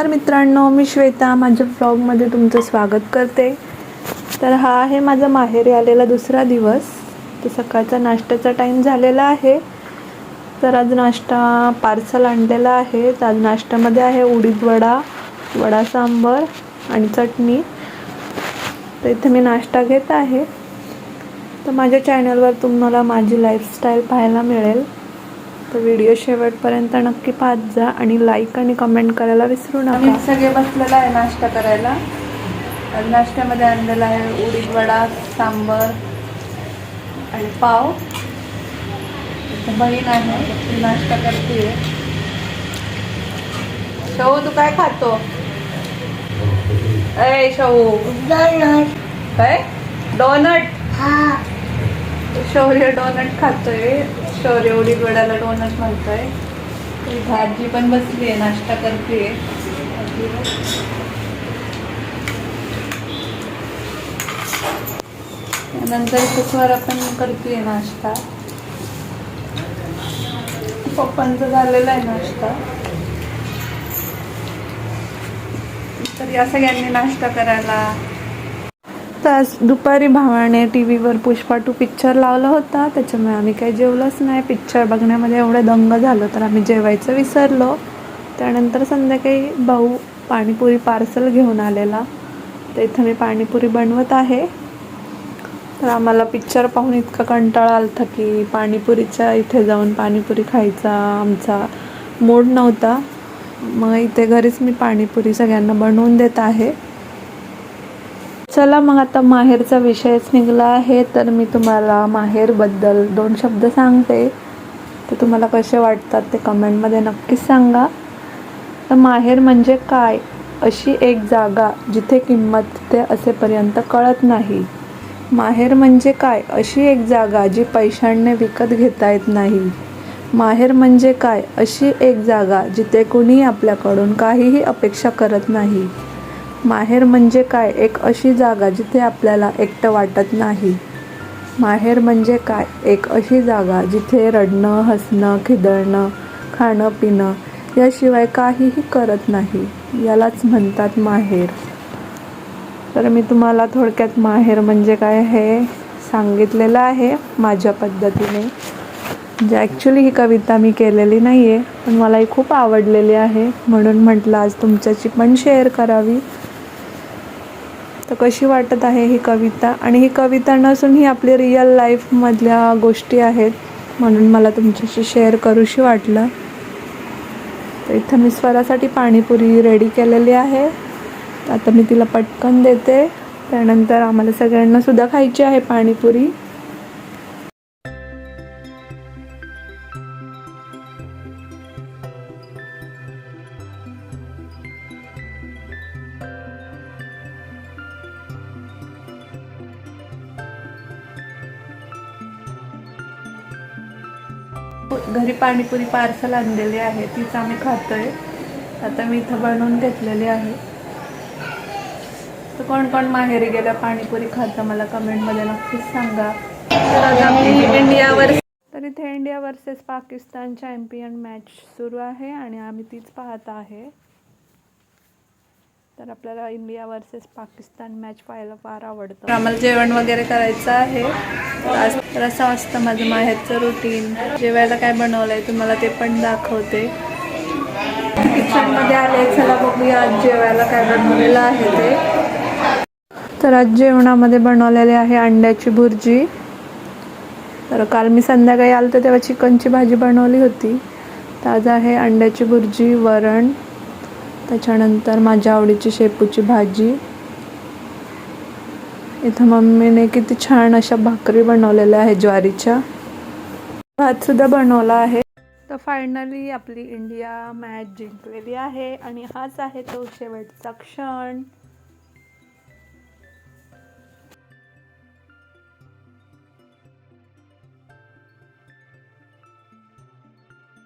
नमस्कार मित्रांनो मी श्वेता. माझ्या ब्लॉगमध्ये तुमचं स्वागत करते. तर हा आहे माझा माहेरी आलेला दुसरा दिवस. तर सकाळचा नाश्त्याचा टाईम झालेला आहे. तर आज नाश्ता पार्सल आणलेला आहे. तर आज नाश्त्यामध्ये आहे उडीद वडा वडा सांबर आणि चटणी. तर इथे मी नाश्ता घेत आहे. तर माझ्या चॅनलवर तुम्हाला माझी लाईफस्टाईल पाहायला मिळेल. तर व्हिडिओ शेवटपर्यंत नक्की पाहत जा आणि लाईक आणि कमेंट करायला विसरू नका. आम्ही सगळे बसलेला आहे नाश्ता करायला. नाश्त्यामध्ये आणलेला आहे उडीद वडा सांबर आणि पाव. बहीण आहे ती नाश्ता करते शऊ तू काय खातो? ए शऊ काय? डोनट शौर्य डोनट खातोय. शौर्य उडीद वड्याला डोनट म्हणतोय. भाजी पण बसली आहे नाश्ता करते नंतर कुकवर आपण करते नाश्ता. पप्पांचं झालेला आहे नाश्ता. तर या सगळ्यांनी नाश्ता करायला तास दुपारी भावाने टी व्हीवर पुष्पा टू पिक्चर लावला होता. त्याच्यामुळे आम्ही काही जेवलंच नाही. पिक्चर बघण्यामध्ये एवढं दंग झालं तर आम्ही जेवायचं विसरलो. त्यानंतर संध्याकाळी भाऊ पाणीपुरी पार्सल घेऊन आलेला. तर इथं मी पाणीपुरी बनवत आहे. तर आम्हाला पिक्चर पाहून इतका कंटाळा आलता की पाणीपुरीच्या इथे जाऊन पाणीपुरी खायचा आमचा मूड नव्हता. मग इथे घरीच मी पाणीपुरी सगळ्यांना बनवून देत आहे. चला मग आता माहेरचा विषयच निघाला आहे तर मी तुम्हाला माहेरबद्दल दोन शब्द सांगते. तर तुम्हाला कसे वाटतात ते कमेंटमध्ये नक्कीच सांगा. तर माहेर म्हणजे काय? अशी एक जागा जिथे किंमत ते असेपर्यंत कळत नाही. माहेर म्हणजे काय? अशी एक जागा जी पैशांनी विकत घेता येत नाही. माहेर म्हणजे काय? अशी एक जागा जिथे कुणी आपल्याकडून काहीही अपेक्षा करत नाही. माहेर म्हणजे काय एक अशी जागा जिथे आपल्याला एकटं वाटत नाही. माहेर म्हणजे काय एक अशी जागा जिथे रडणं हसणं खिदळणं खाणं पिणं याशिवाय काहीही करत नाही. यालाच म्हणतात माहेर. तर मी तुम्हाला थोडक्यात माहेर म्हणजे काय हे सांगितलेलं आहे माझ्या पद्धतीने. म्हणजे ॲक्च्युली ही कविता मी केलेली नाही आहे पण मला ही खूप आवडलेली आहे. म्हणून म्हटलं आज तुमच्याशी पण शेअर करावी. तर कशी वाटत आहे ही कविता? आणि ही कविता नसून ही आपली रिअल लाईफमधल्या गोष्टी आहेत म्हणून मला तुमच्याशी शेअर करूशी वाटलं. तर इथं मी स्वरासाठी पाणीपुरी रेडी केलेली आहे. आता मी तिला पटकन देते. त्यानंतर आम्हाला सगळ्यांना सुद्धा खायची आहे पाणीपुरी. घरी पाणीपुरी पार्सल आणलेली आहे तीच आम्ही खातोय. आता मी इथं बनवून घेतलेली आहे. तर कोण कोण माहेरी गेल्या पाणीपुरी खातं मला कमेंटमध्ये नक्कीच सांगा. तर आज आम्ही इंडियावर तर इथे India versus Pakistan champion match सुरू आहे आणि आम्ही तीच पाहत आहे. तर आपल्याला इंडिया वर्सेस पाकिस्तान मॅच पाहायला फार आवडतं. तर आम्हाला जेवण वगैरे करायचं आहे. तर आज तर असं असतं माझं माहेरचं रुटीन जेवायला काय बनवलं आहे तुम्हाला ते पण दाखवते. किचनमध्ये आले चला बघूया आज जेवायला काय बनवलेलं आहे ते. तर आज जेवणामध्ये बनवलेले आहे अंड्याची भुर्जी. तर काल मी संध्याकाळी आलो तर तेव्हा चिकनची भाजी बनवली होती. तर आज आहे अंड्याची भुर्जी वरण त्याच्यानंतर माझ्या आवडीची शेपूची भाजी. इथं मम्मीने किती छान अशा भाकरी बनवलेल्या आहे ज्वारीच्या. भातसुद्धा बनवला आहे. तर फायनली आपली इंडिया मॅच जिंकलेली आहे आणि हाच आहे तो शेवटचा क्षण.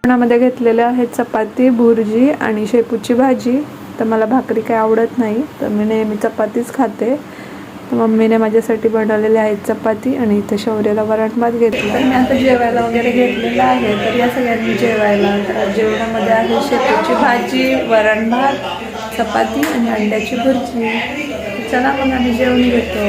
जेवणामध्ये घेतलेले आहेत चपाती भुर्जी आणि शेपूची भाजी. तर मला भाकरी काही आवडत नाही तर मी नेहमी चपातीच खाते. तर मम्मीने माझ्यासाठी बनवलेले आहेत चपाती आणि इथे शौर्याला वरण भात घेतला तर मी आता जेवायला वगैरे घेतलेलं आहे तर या सगळ्यांनी जेवायला. तर जेवणामध्ये आहे शेपूची भाजी वरण भात चपाती आणि अंड्याची भुर्जी. चला मग आम्ही जेवण घेतो.